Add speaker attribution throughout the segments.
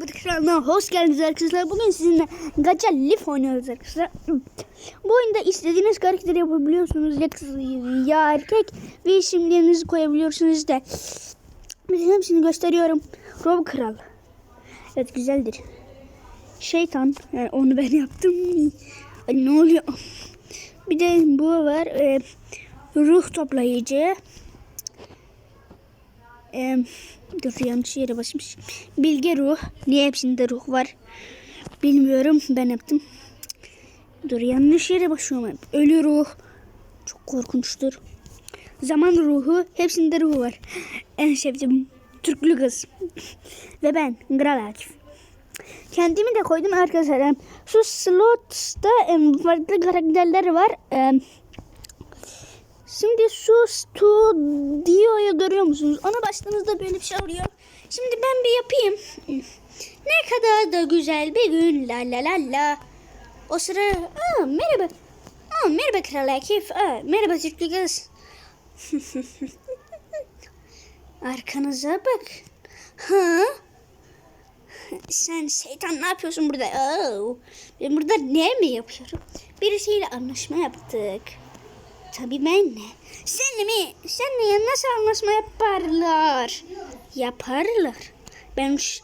Speaker 1: YouTube kanalına hoş geldiniz arkadaşlar. Bugün sizinle Gacha Leaf oynuyoruz arkadaşlar. Bu oyunda istediğiniz karakteri yapabiliyorsunuz. Ya kız ya erkek ve isimlerinizi koyabiliyorsunuz da. Bizim hepsini gösteriyorum. Rob Kral. Evet güzeldir. Şeytan. Yani onu ben yaptım. Ay, ne oluyor? Bir de bu var. e, ruh toplayıcı. Ee, dur yanlış yere basmış. Bilge ruh. Niye hepsinde ruh var? Bilmiyorum. Ben yaptım. Dur yanlış yere basıyorum. Ölü ruh. Çok korkunçtur. Zaman ruhu. Hepsinde ruhu var. En sevdiğim Türklü kız. Ve ben. Kral Akif. Kendimi de koydum arkadaşlar. Şu slotta farklı karakterler var. Şimdi şu stüdyoyu görüyor musunuz? Ona bastığınızda böyle bir şey oluyor. Şimdi ben bir yapayım. Ne kadar da güzel bir gün. La la la la. O sıra Aa, merhaba. Aa, merhaba Kral Akif. Aa, merhaba Türklü kız. Arkanıza bak. Ha? Sen şeytan ne yapıyorsun burada? Oo, ben burada ne mi yapıyorum? Birisiyle anlaşma yaptık. Tabii benle. Senle mi? Senle nasıl anlaşma yaparlar? Yaparlar. Ben ş-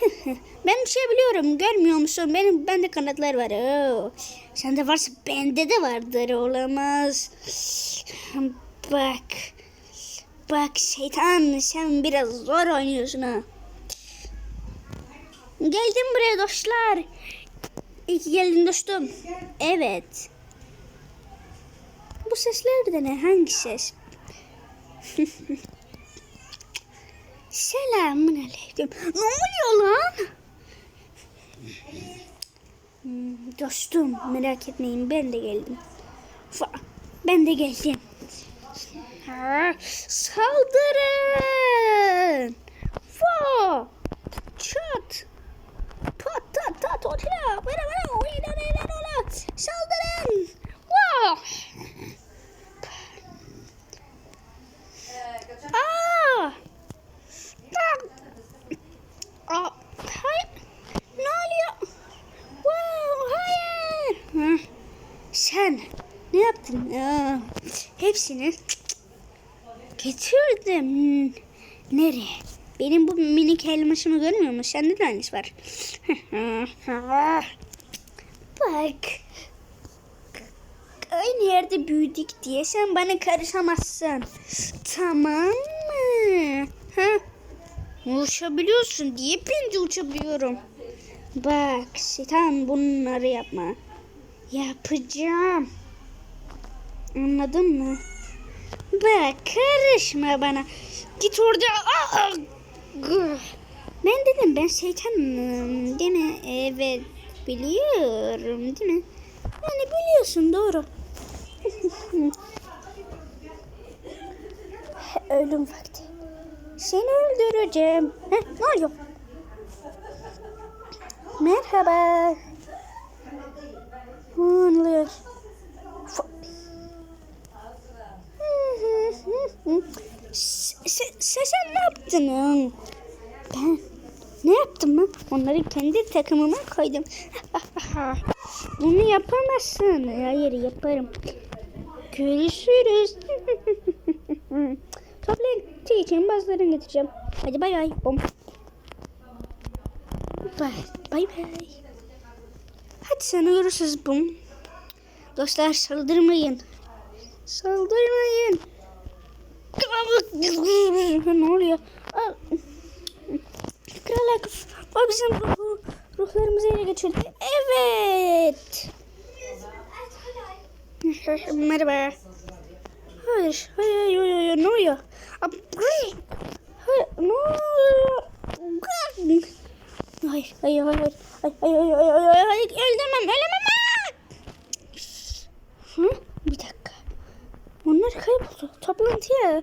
Speaker 1: ben şey biliyorum. Görmüyor musun? Benim bende kanatlar var. Oo. Sende varsa bende de vardır. Olamaz. Bak. Bak şeytan sen biraz zor oynuyorsun ha. Geldim buraya dostlar. İyi ki geldin dostum. Evet. Sesler de ne? Hangi ses? Selamun aleyküm. Ne oluyor lan? Hmm, Dostum merak etmeyin ben de geldim. Ben de geldim. Saldırın. Fa, çat. Pat tat tat otila. Bana bana oyna oyna oyna. Saldırın. Wow. Aa! Bak! Aa, hayır. Ne oluyor? Wow, hayır. Hı. Sen ne yaptın? Aa, hepsini getirdim. Hmm, Nereye? Benim bu minik elmasımı görmüyor musun? Sende de aynısı var. Bak. Aynı yerde büyüdük diye sen bana karışamazsın. Tamam mı? Ha? Uçabiliyorsun diye ben de uçabiliyorum. Bak şeytan bunları yapma. Yapacağım. Anladın mı? Bak karışma bana. Git orada. Aa! Ben dedim ben şeytanım değil mi? Evet biliyorum değil mi? Yani biliyorsun doğru. Ölüm vakti. Seni öldüreceğim. Heh, ne oluyor? Merhaba. Ne? Sen ne yaptın? Ben ne yaptım mı? Onları kendi takımıma koydum. Bunu yapamazsın. Hayır yaparım. Görüşürüz. Toplantı için bazılarını getireceğim. Hadi bay bay. Bom. Bay bay. Hadi sana görüşürüz. Bum. Dostlar saldırmayın. Saldırmayın. Ne oluyor? Aa, Kral Akif. O bizim ruhu, ruhlarımızı ele geçirdi. Evet. Merhaba. Hayır, hayır, hayır, hayır, hayır. ne oluyor? Aa, Hayır, ne oluyor? Hayır, hayır, hayır, hayır, hayır, hayır, hayır, hayır, hayır, öldürmem, ölemem. Hı? Bir dakika. Onlar kayboldu. Toplantıya.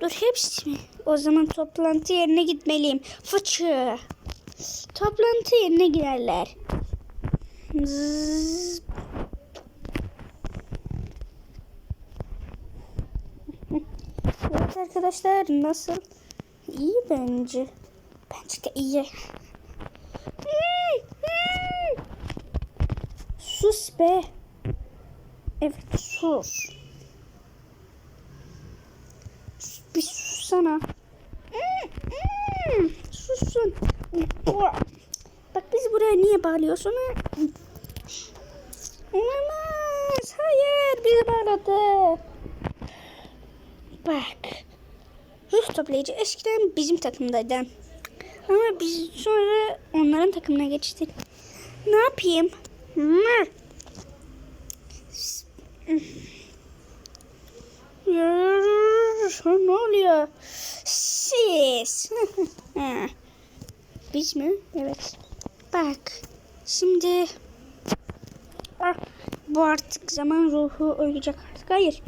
Speaker 1: Dur hepsi mi? O zaman toplantı yerine gitmeliyim. Fıçı. Toplantı yerine girerler. Zzz. Evet arkadaşlar nasıl? İyi bence. Bence de iyi. Sus be. Evet sus. Bağlıyorsun? ha? Olamaz. Hayır bizi bağladı. Bak. Ruh toplayıcı eskiden bizim takımdaydı. Ama biz sonra onların takımına geçtik. Ne yapayım? Ya, ne oluyor? Siz. Biz mi? Evet. Bak. Şimdi Ah, bu artık zaman ruhu ölecek artık. Hayır.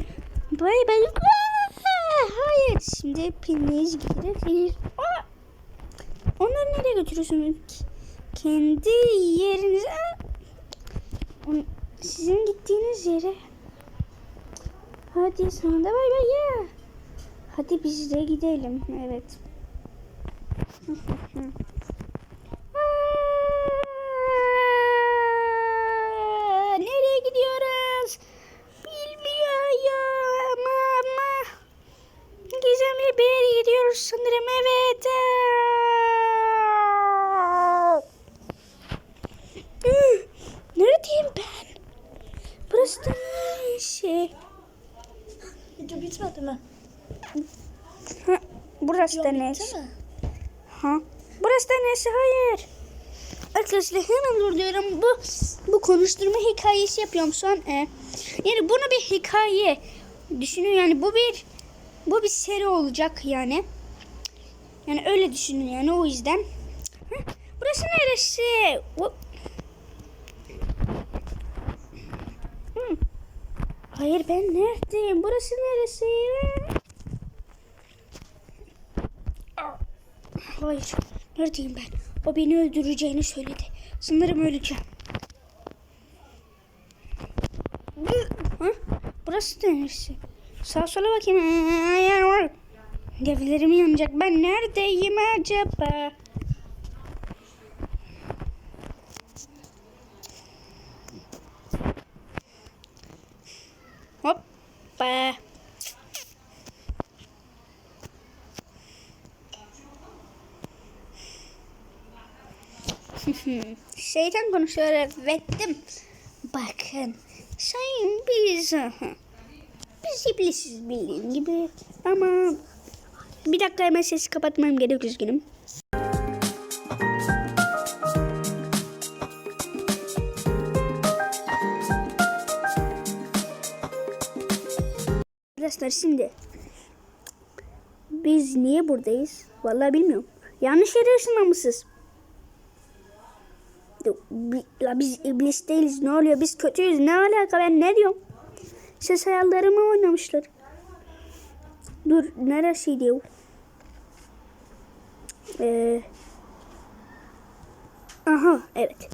Speaker 1: Bay bay. Ah, Hayır. Şimdi piliniz gider. Ah! Onları nereye götürüyorsunuz? Kendi yerinize. On- Sizin gittiğiniz yere. Hadi sana da bay bay ya. Hadi biz de gidelim. Evet. Aa, Nereye gidiyoruz? Bilmiyorum ama gizemli bir yere gidiyoruz sanırım. Evet. Üh, Neredeyim ben? Burası da neresi?
Speaker 2: Video bitmedi mi?
Speaker 1: Ha, burası da
Speaker 2: mi?
Speaker 1: Ha? Burası da neresi? Hayır. Arkadaşlar hemen durduruyorum. Bu bu konuşturma hikayesi yapıyorum şu an. Ee, yani bunu bir hikaye düşünün yani bu bir bu bir seri olacak yani. Yani öyle düşünün yani o yüzden. Hı, Burası neresi? Hı. Hayır ben neredeyim? Burası neresi? Hayır. Neredeyim ben? O beni öldüreceğini söyledi. Sanırım öleceğim. Ha? Burası da neresi? Sağa sola bakayım. Hayır var. Devlerim yanacak. Ben neredeyim acaba? Hoppa. Şeytan konuşuyor evettim. Bakın. Sayın biz. Biz iblisiz bildiğin gibi. Ama bir dakika hemen sesi kapatmam gerek üzgünüm. Arkadaşlar şimdi biz niye buradayız? Vallahi bilmiyorum. Yanlış yere ışınlanmışız. La biz iblis değiliz. Ne oluyor? Biz kötüyüz. Ne alaka? Ben ne diyorum? Ses hayallerimi oynamışlar. Dur. Neresiydi o? Ee, aha. Evet.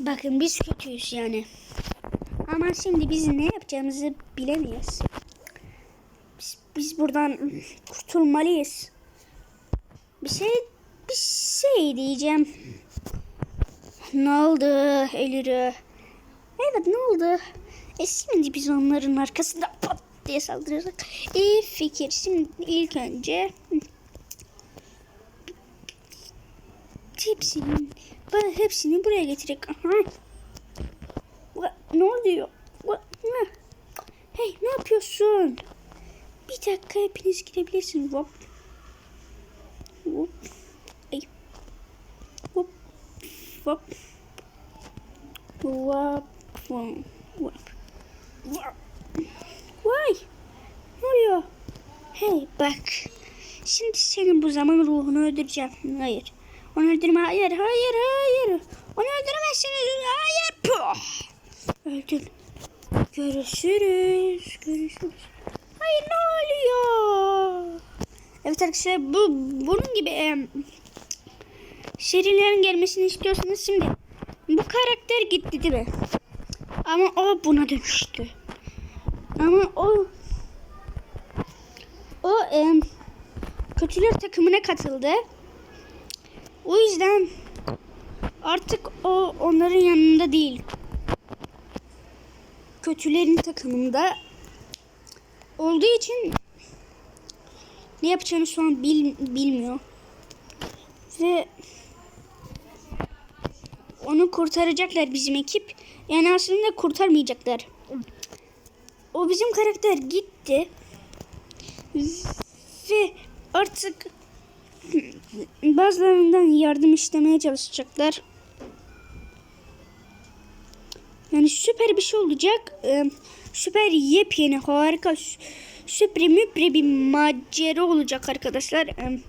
Speaker 1: Bakın biz kötüyüz yani. Ama şimdi biz ne yapacağımızı bilemeyiz. Biz, biz buradan kurtulmalıyız. Bir şey bir şey diyeceğim. Ne oldu Elira? Evet ne oldu? E şimdi biz onların arkasında pat diye saldırırsak. İyi fikir. Şimdi ilk önce hepsini, ba- hepsini buraya getirek. Aha. Ne oluyor? Hey ne yapıyorsun? Bir dakika hepiniz gidebilirsiniz. Hop. Hop. Ay. Hop. Hop. Hop. Hop. Hop. Vay. Ne oluyor? Hey bak. Şimdi senin bu zaman ruhunu öldüreceğim. Hayır. Onu öldürme. Hayır. Hayır. Hayır. Onu öldüremezsiniz. Hayır. Puh. Öldün. Görüşürüz. Görüşürüz. Hayır ne oluyor? Evet arkadaşlar bu bunun gibi serilerin gelmesini istiyorsanız şimdi bu karakter gitti değil mi? Ama o buna dönüştü. Ama o o em, kötüler takımına katıldı. O yüzden artık o onların yanında değil. kötülerin takımında olduğu için ne yapacağını şu an bil, bilmiyor. Ve onu kurtaracaklar bizim ekip. Yani aslında kurtarmayacaklar. O bizim karakter gitti. Ve artık bazılarından yardım istemeye çalışacaklar. Yani süper bir şey olacak. Ee, süper yepyeni harika sü- süper müpre bir macera olacak arkadaşlar. Ee,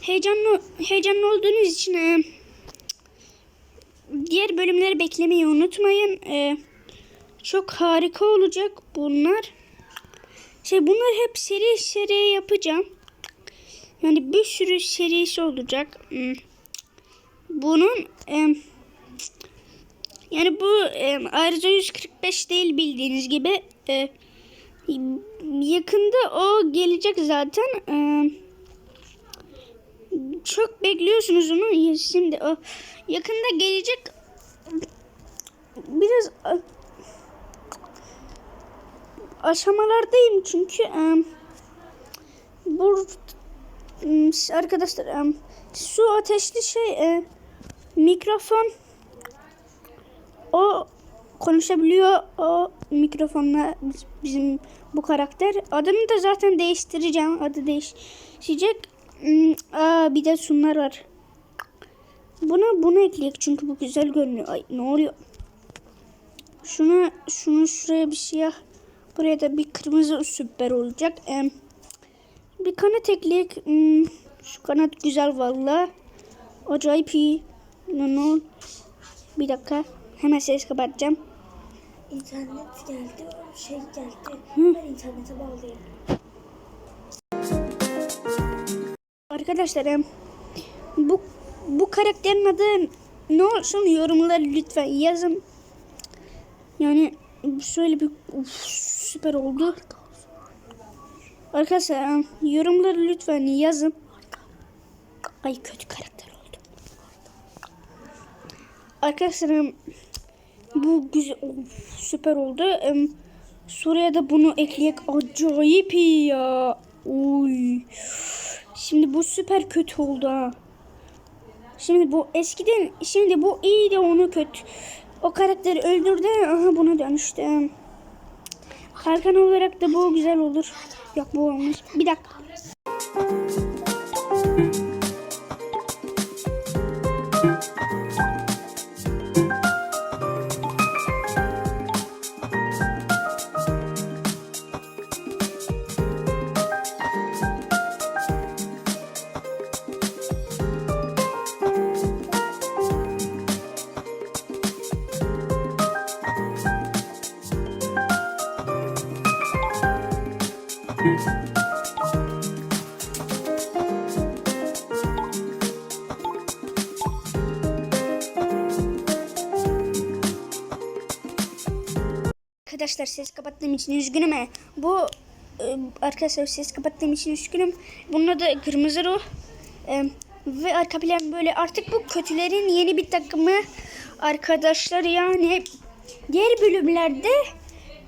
Speaker 1: heyecanlı heyecanlı olduğunuz için e, diğer bölümleri beklemeyi unutmayın. Ee, çok harika olacak bunlar. Şey bunlar hep seri seri yapacağım. Yani bir sürü serisi olacak. Hmm. Bunun em, yani bu em, ayrıca 145 değil bildiğiniz gibi e, yakında o gelecek zaten. Em, çok bekliyorsunuz onu. Şimdi o yakında gelecek. Biraz aşamalardayım çünkü em, bu em, arkadaşlar em, su ateşli şey e, mikrofon o konuşabiliyor o mikrofonla biz- bizim bu karakter adını da zaten değiştireceğim adı değişecek aa, bir de şunlar var. Buna bunu ekleyek çünkü bu güzel görünüyor. Ay ne oluyor? Şuna şunu şuraya bir siyah buraya da bir kırmızı süper olacak. Em, bir kanat ekleyek. Hmm, şu kanat güzel valla. Acayip iyi. Ne ol- bir dakika. Hemen ses kapatacağım.
Speaker 2: İnternet geldi. Şey geldi.
Speaker 1: Hı.
Speaker 2: Ben internete bağlayayım.
Speaker 1: Arkadaşlar em, bu bu karakterin adı ne olsun yorumlara lütfen yazın. Yani şöyle bir uf, süper oldu. Arkadaşlar em, yorumlara lütfen yazın. Ay kötü karakter oldu. Arkadaşlar bu güzel of, süper oldu. Em, Şuraya da bunu ekleyek acayip iyi ya. Oy. Şimdi bu süper kötü oldu ha. Şimdi bu eskiden şimdi bu iyiydi onu kötü. O karakteri öldürdü aha buna dönüştü. Kalkan olarak da bu güzel olur. Yok bu olmuş. Bir dakika. Arkadaşlar ses kapattığım için üzgünüm. he. Bu e, arkadaşlar ses kapattığım için üzgünüm. Bunun adı Kırmızı Ruh. E, ve arka plan böyle artık bu kötülerin yeni bir takımı arkadaşlar yani diğer bölümlerde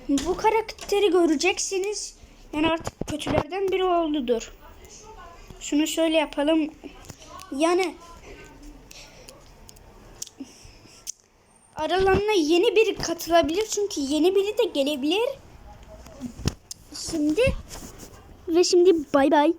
Speaker 1: bu karakteri göreceksiniz. Yani artık kötülerden biri oldudur. Şunu şöyle yapalım. Yani aralarına yeni biri katılabilir çünkü yeni biri de gelebilir. Şimdi ve şimdi bay bay.